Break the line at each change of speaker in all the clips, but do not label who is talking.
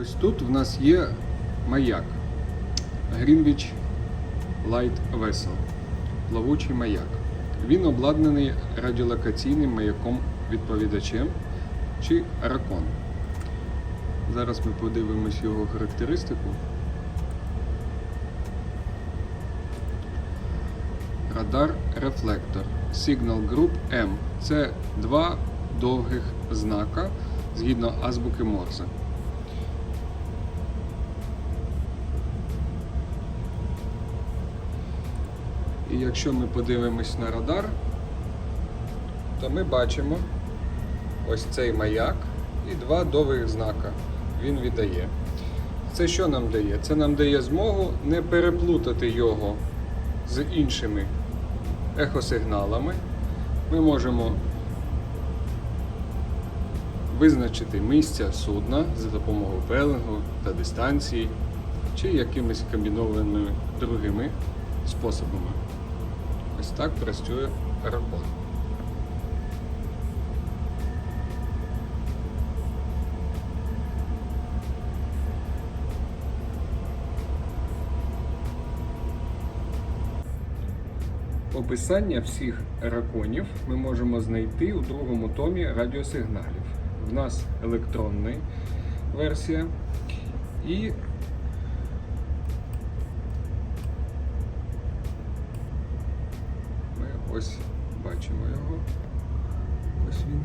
Ось тут в нас є маяк. Greenwich Light Vessel. Плавучий маяк. Він обладнаний радіолокаційним маяком відповідачем чи ракон. Зараз ми подивимось його характеристику. Радар рефлектор. Signal Group M. Це два довгих знака згідно азбуки Морзе. І якщо ми подивимось на радар, то ми бачимо ось цей маяк і два довгих знака він віддає. Це що нам дає? Це нам дає змогу не переплутати його з іншими ехосигналами. Ми можемо визначити місця судна за допомогою пелингу та дистанції чи якимись комбінованими другими способами. Ось так працює ракон. Описання всіх раконів ми можемо знайти у другому томі радіосигналів. В нас електронна версія і ось бачимо його. Ось він.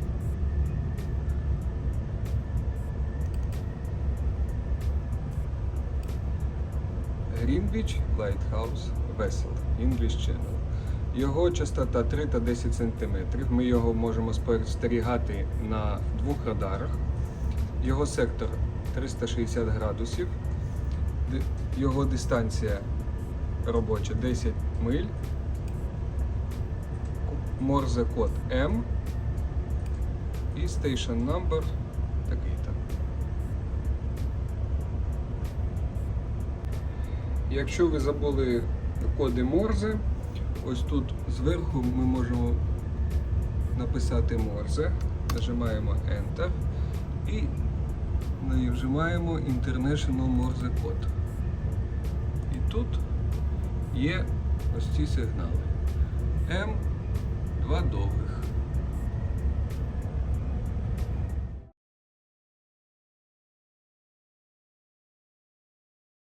Greenwich Lighthouse Vessel English Channel. Його частота 3 та 10 см. Ми його можемо спостерігати на двох радарах. Його сектор 360 градусів. Його дистанція робоча 10 миль. Морзе код М. І station number такий-то. Якщо ви забули коди Морзе, ось тут зверху ми можемо написати Морзе, нажимаємо Enter і нажимаємо International Morse код. І тут є ось ці сигнали. М, два довгих.